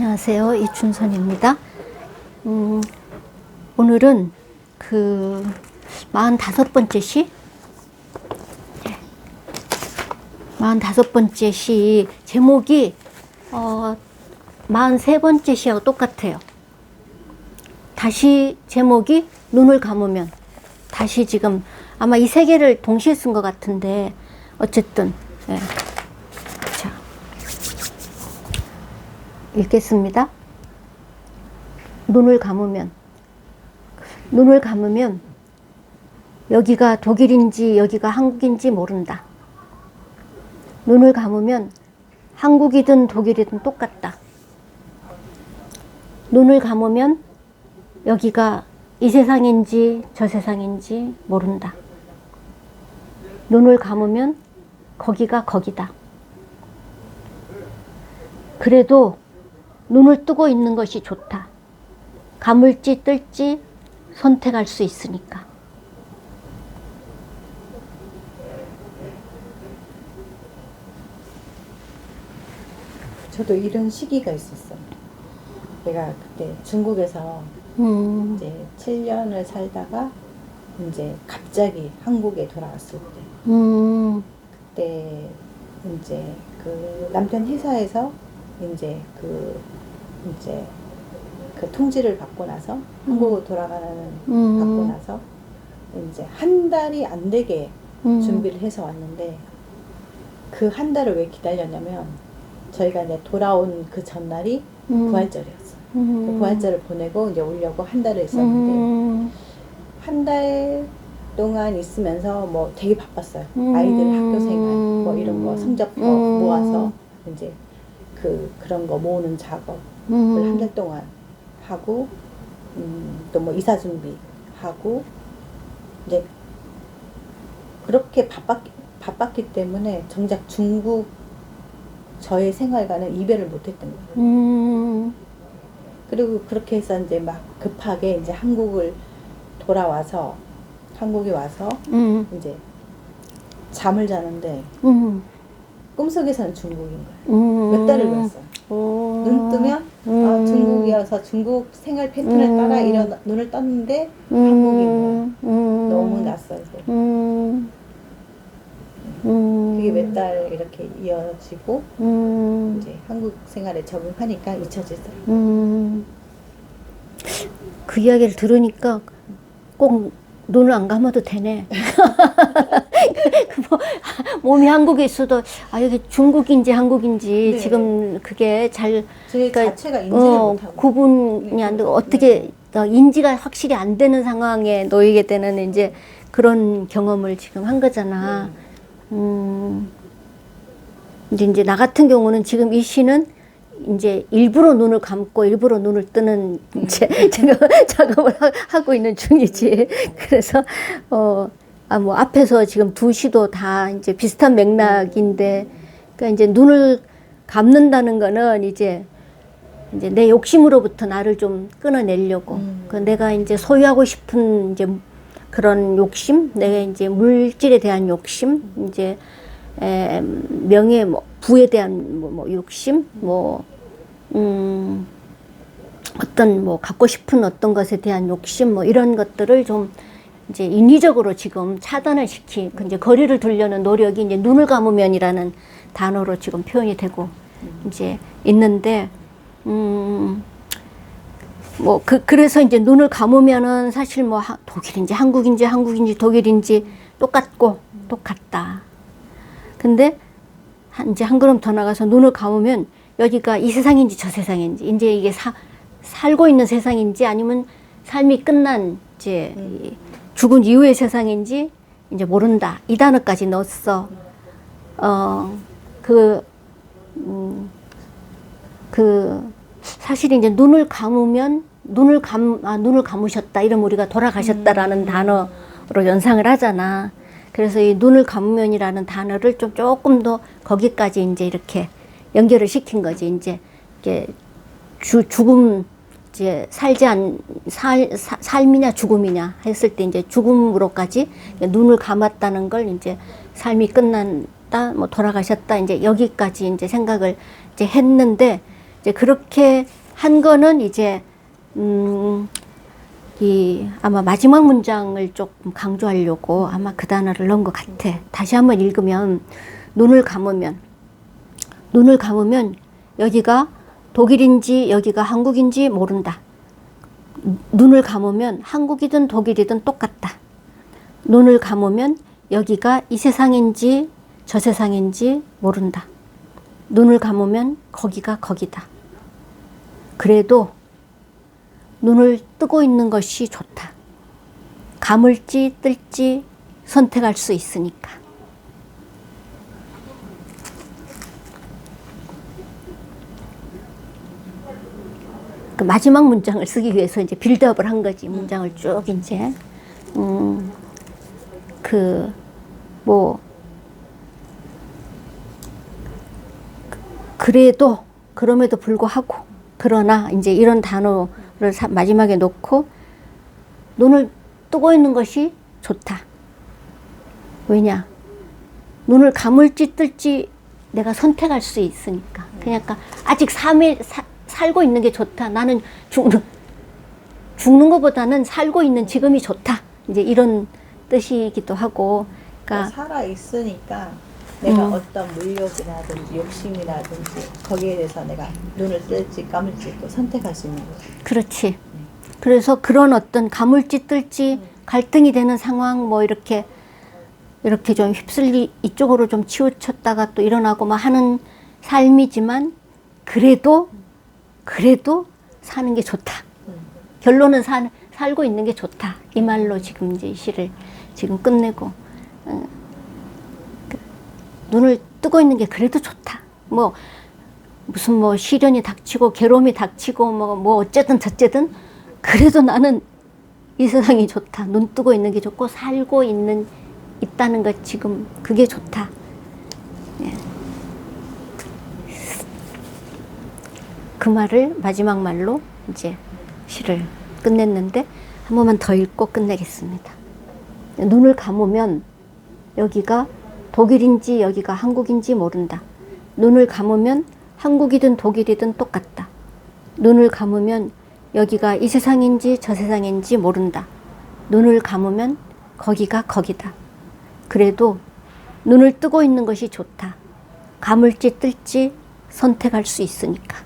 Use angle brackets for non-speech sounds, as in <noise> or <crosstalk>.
안녕하세요. 이춘선입니다. 음, 오늘은 그 45번째 시? 네. 45번째 시 제목이 어, 43번째 시하고 똑같아요. 다시 제목이 눈을 감으면 다시 지금 아마 이 세 개를 동시에 쓴 것 같은데 어쨌든 예. 읽겠습니다. 눈을 감으면 눈을 감으면 여기가 독일인지 여기가 한국인지 모른다. 눈을 감으면 한국이든 독일이든 똑같다. 눈을 감으면 여기가 이 세상인지 저 세상인지 모른다. 눈을 감으면 거기가 거기다. 그래도 눈을 뜨고 있는 것이 좋다. 감을지 뜰지 선택할 수 있으니까. 저도 이런 시기가 있었어요. 내가 그때 중국에서 음, 이제 7년을 살다가 이제 갑자기 한국에 돌아왔을 때, 음, 그때 이제 그 남편 회사에서 이제 그 이제 그 통지를 받고 나서 한국으로 돌아가는 음. 받고 나서 이제 한 달이 안 되게 음. 준비를 해서 왔는데 그 한 달을 왜 기다렸냐면 저희가 이제 돌아온 그 전날이 음. 부활절이었어요. 그 음. 부활절을 보내고 이제 오려고 한 달을 있었는데 음, 한달 동안 있으면서 뭐 되게 바빴어요. 음. 아이들 학교 생활 뭐 이런 거 성적표 음. 모아서 이제 그 그런 거 모으는 작업을 음. 한달 동안 하고 음, 또 뭐 이사 준비 하고 이제 그렇게 바빴기, 바빴기 때문에 정작 중국 저의 생활과는 이별을 못했던 거예요. 음, 그리고 그렇게 해서 이제 막 급하게 이제 한국을 돌아와서 한국에 와서 음, 이제 잠을 자는데 음, 꿈속에서는 중국인 거예요. 음. 몇 달을 그랬어요. 오. 눈 뜨면 아, 음. 중국이어서 중국 생활 패턴을 음. 따라 일어 눈을 떴는데 음. 한국인 거예요. 음. 너무 낯설고 음. 음. 그게 몇 달 이렇게 이어지고 음. 이제 한국 생활에 적응하니까 잊혀지더라고요. 음. 그 이야기를 들으니까 꼭 눈을 안 감아도 되네. <laughs> 뭐, 몸이 한국에 있어도 아 여기 중국인지 한국인지 네. 지금 그게 잘 제 그러니까, 자체가 인지를 어, 못하고 구분이 안 되고 어떻게 어, 인지가 확실히 안 되는 상황에 놓이게 되는 이제 그런 경험을 지금 한 거잖아. 네. 음, 이제 이제 나 같은 경우는 지금 이 시는 이제 일부러 눈을 감고 일부러 눈을 뜨는 이제 지금 <laughs> 작업을 하, 하고 있는 중이지. 그래서 어, 아, 뭐 앞에서 지금 두 시도 다 이제 비슷한 맥락인데, 그러니까 이제 눈을 감는다는 거는 이제 이제 내 욕심으로부터 나를 좀 끊어내려고. 음. 그 내가 이제 소유하고 싶은 이제 그런 욕심, 내가 이제 물질에 대한 욕심, 이제 에, 명예, 뭐 부에 대한 뭐, 뭐 욕심, 뭐 음, 어떤 뭐 갖고 싶은 어떤 것에 대한 욕심, 뭐 이런 것들을 좀 이제 인위적으로 지금 차단을 시키, 그 이제 거리를 두려는 노력이 이제 눈을 감으면이라는 단어로 지금 표현이 되고 이제 있는데, 음, 뭐, 그, 그래서 이제 눈을 감으면은 사실 뭐 하- 독일인지 한국인지 한국인지 독일인지 똑같고 똑같다. 근데 한, 이제 한 걸음 더 나가서 눈을 감으면 여기가 이 세상인지 저 세상인지 이제 이게 사, 살고 있는 세상인지 아니면 삶이 끝난 이제 이 죽은 이후의 세상인지 이제 모른다. 이 단어까지 넣었어. 어, 그, 음, 그, 사실 이제 눈을 감으면 눈을 감, 아, 눈을 감으셨다. 이러면 우리가 돌아가셨다라는 단어로 연상을 하잖아. 그래서 이 눈을 감으면이라는 단어를 좀 조금 더 거기까지 이제 이렇게 연결을 시킨 거지. 이제 이게 주, 죽음, 이제 살지 않, 살, 사- 삶이냐 죽음이냐 했을 때 이제 죽음으로까지 눈을 감았다는 걸 이제 삶이 끝난다, 뭐 돌아가셨다, 이제 여기까지 이제 생각을 이제 했는데 이제 그렇게 한 거는 이제 음, 이 아마 마지막 문장을 조금 강조하려고 아마 그 단어를 넣은 것 같아. 다시 한번 읽으면 눈을 감으면 눈을 감으면 여기가 독일인지 여기가 한국인지 모른다. 눈을 감으면 한국이든 독일이든 똑같다. 눈을 감으면 여기가 이 세상인지 저 세상인지 모른다. 눈을 감으면 거기가 거기다. 그래도 눈을 뜨고 있는 것이 좋다. 감을지 뜰지 선택할 수 있으니까. 마지막 문장을 쓰기 위해서 이제 빌드업을 한 거지. 문장을 쭉 이제. 음, 그, 뭐, 그래도, 그럼에도 불구하고, 그러나, 이제 이런 단어를 사- 마지막에 놓고, 눈을 뜨고 있는 것이 좋다. 왜냐? 눈을 감을지 뜰지 내가 선택할 수 있으니까. 그러니까 아직 삶에 사- 살고 있는 게 좋다. 나는 죽는 죽는 것보다는 살고 있는 지금이 좋다. 이제 이런 뜻이기도 하고. 그러니까 살아 있으니까 내가 음. 어떤 물욕이라든지 욕심이라든지 거기에 대해서 내가 눈을 뜰지 감을지 또 선택할 수 있는 거죠. 그렇지. 그래서 그런 어떤 감을지 뜰지 갈등이 되는 상황 뭐 이렇게 이렇게 좀 휩쓸리 이쪽으로 좀 치우쳤다가 또 일어나고 막 하는 삶이지만 그래도 그래도 사는 게 좋다. 결론은 사, 살고 있는 게 좋다. 이 말로 지금 이제 이 시를 지금 끝내고 어, 그 눈을 뜨고 있는 게 그래도 좋다. 뭐 무슨 뭐 시련이 닥치고 괴로움이 닥치고 뭐, 뭐 어쨌든 저쨌든 그래도 나는 이 세상이 좋다. 눈 뜨고 있는 게 좋고 살고 있는 있다는 것 지금 그게 좋다. 예. 그 말을 마지막 말로 이제 시를 끝냈는데 한 번만 더 읽고 끝내겠습니다. 눈을 감으면 여기가 독일인지 여기가 한국인지 모른다. 눈을 감으면 한국이든 독일이든 똑같다. 눈을 감으면 여기가 이 세상인지 저 세상인지 모른다. 눈을 감으면 거기가 거기다. 그래도 눈을 뜨고 있는 것이 좋다. 감을지 뜰지 선택할 수 있으니까.